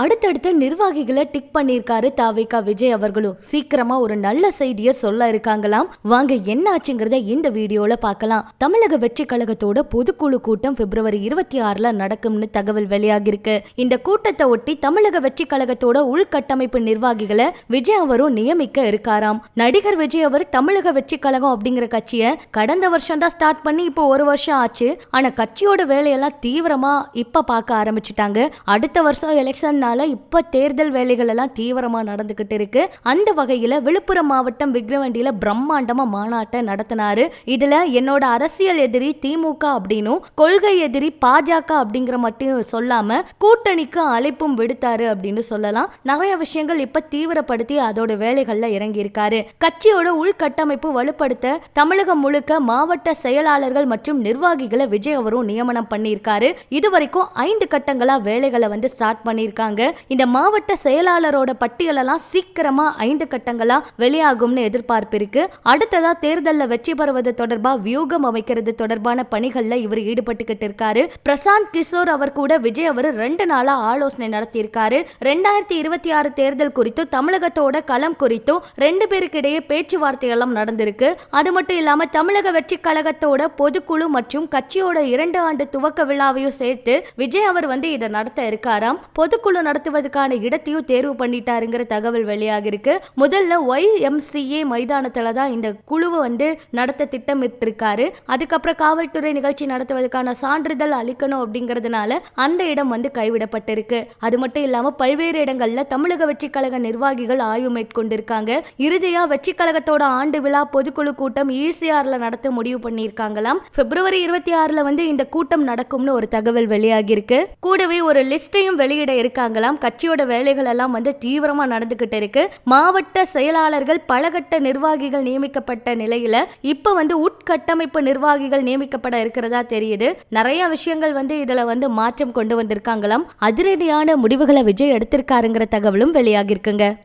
அடுத்தடுத்து நிர்வாகிகளை டிக் பண்ணியிருக்காரு தாவேகா விஜய் அவர்களும். சீக்கிரமா ஒரு நல்ல செய்தியை சொல்ல இருக்காங்களாம். வாங்க என்ன ஆச்சுங்கிறத இந்த வீடியோல பார்க்கலாம். தமிழக வெற்றி கழகத்தோட பொதுக்குழு கூட்டம் பிப்ரவரி இருபத்தி ஆறுல நடக்கும்னு தகவல் வெளியாகிருக்கு இந்த கூட்டத்தை ஒட்டி தமிழக வெற்றி கழகத்தோட உள்கட்டமைப்பு நிர்வாகிகளை விஜய் அவரும் நியமிக்க இருக்காராம். நடிகர் விஜய் அவர் தமிழக வெற்றி கழகம் அப்படிங்கிற கட்சியை கடந்த வருஷம் தான் ஸ்டார்ட் பண்ணி இப்போ ஒரு வருஷம் ஆச்சு. ஆனா கட்சியோட வேலையெல்லாம் தீவிரமா இப்ப பார்க்க ஆரம்பிச்சிட்டாங்க. அடுத்த வருஷம் எலெக்ஷன் இதனால இப்ப தேர்தல் வேலைகள் எல்லாம் தீவிரமா நடந்துகிட்டு இருக்கு. அந்த வகையில விழுப்புரம் மாவட்டம் விக்ரவண்டியில பிரம்மாண்டமா மாநாட்டை நடத்தினாரு. இதுல என்னோட அரசியல் எதிரி திமுக அப்படின்னும் கொள்கை எதிரி பாஜக அப்படிங்கிற மட்டும் சொல்லாம கூட்டணிக்கு அழைப்பும் விடுத்தாரு அப்படின்னு சொல்லலாம். நிறைய விஷயங்கள் இப்ப தீவிரப்படுத்தி அதோட வேலைகள்ல இறங்கி இருக்காரு கட்சியோட உள்கட்டமைப்பு வலுப்படுத்த தமிழகம் முழுக்க மாவட்ட செயலாளர்கள் மற்றும் நிர்வாகிகளை விஜய் அவரும் நியமனம் பண்ணியிருக்காரு. இதுவரைக்கும் ஐந்து கட்டங்களா வேலைகளை வந்து ஸ்டார்ட் பண்ணியிருக்காங்க. இந்த மாவட்ட செயலாளரோட பட்டியலெல்லாம் சீக்கிரமா ஐந்து கட்டங்களா வெளியாகும்னு எதிர்பார்ப்பு இருக்கு. அடுத்ததா தேர்தலில் வெற்றி பெறுவது தொடர்பா வியூகம் அமைக்கிறது தொடர்பான பணிகள்ல இவர் ஈடுபட்டுக்கிட்டு இருக்காரு. பிரசாந்த் கிஷோர் அவர் கூட விஜய் அவர் ரெண்டு நாளா ஆலோசனை நடத்தியிருக்காரு. ரெண்டாயிரத்தி இருபத்தி ஆறு தேர்தல் குறித்து தமிழகத்தோட களம் குறித்தும் ரெண்டு பேருக்கு இடையே பேச்சுவார்த்தை எல்லாம் நடந்திருக்கு. அது மட்டும் இல்லாம தமிழக வெற்றி கழகத்தோட பொதுக்குழு மற்றும் கட்சியோட இரண்டு ஆண்டு துவக்க விழாவையும் சேர்த்து விஜய் அவர் வந்து இதை நடத்த இருக்காராம். பொதுக்குழு நடத்துவதற்கான இடத்தையும் தேர்வு பண்ணிட்டாருங்கிற தகவல் வெளியாகி இருக்கு முதல்ல ஒய் எம்சிஏ மைதானத்துல தான் இந்த குழுவை வந்து நடத்த திட்டமிட்டு இருக்காரு அதுக்கப்புறம் காவல்துறை நிகழ்ச்சி நடத்துவதற்கான சான்றிதழ் அளிக்கணும் அப்படிங்கிறதுனால அந்த இடம் வந்து கைவிடப்பட்டிருக்கு. அது மட்டும் இல்லாம பல்வேறு இடங்கள்ல தமிழக வெற்றி கழக நிர்வாகிகள் ஆய்வு மேற்கொண்டிருக்காங்க. இறுதியா வெற்றி கழகத்தோட ஆண்டு விழா பொதுக்குழு கூட்டம் ஈசிஆர்ல நடத்த முடிவு பண்ணியிருக்காங்களாம். பிப்ரவரி இருபத்தி ஆறுல வந்து இந்த கூட்டம் நடக்கும்னு ஒரு தகவல் வெளியாகி இருக்கு கூடவே ஒரு லிஸ்டையும் வெளியிட இருக்காங்க. இருக்காங்களாம் கட்சியோட வேலைகள் எல்லாம் வந்து தீவிரமா நடந்துகிட்டு இருக்கு. மாவட்ட செயலாளர்கள் பலகட்ட நிர்வாகிகள் நியமிக்கப்பட்ட நிலையில இப்ப வந்து உட்கட்டமைப்பு நிர்வாகிகள் நியமிக்கப்பட இருக்கிறதா தெரியுது. நிறைய விஷயங்கள் வந்து இதுல வந்து மாற்றம் கொண்டு வந்திருக்காங்களாம். அதிரடியான முடிவுகளை விஜய் எடுத்திருக்காருங்கிற தகவலும் வெளியாகிருக்குங்க.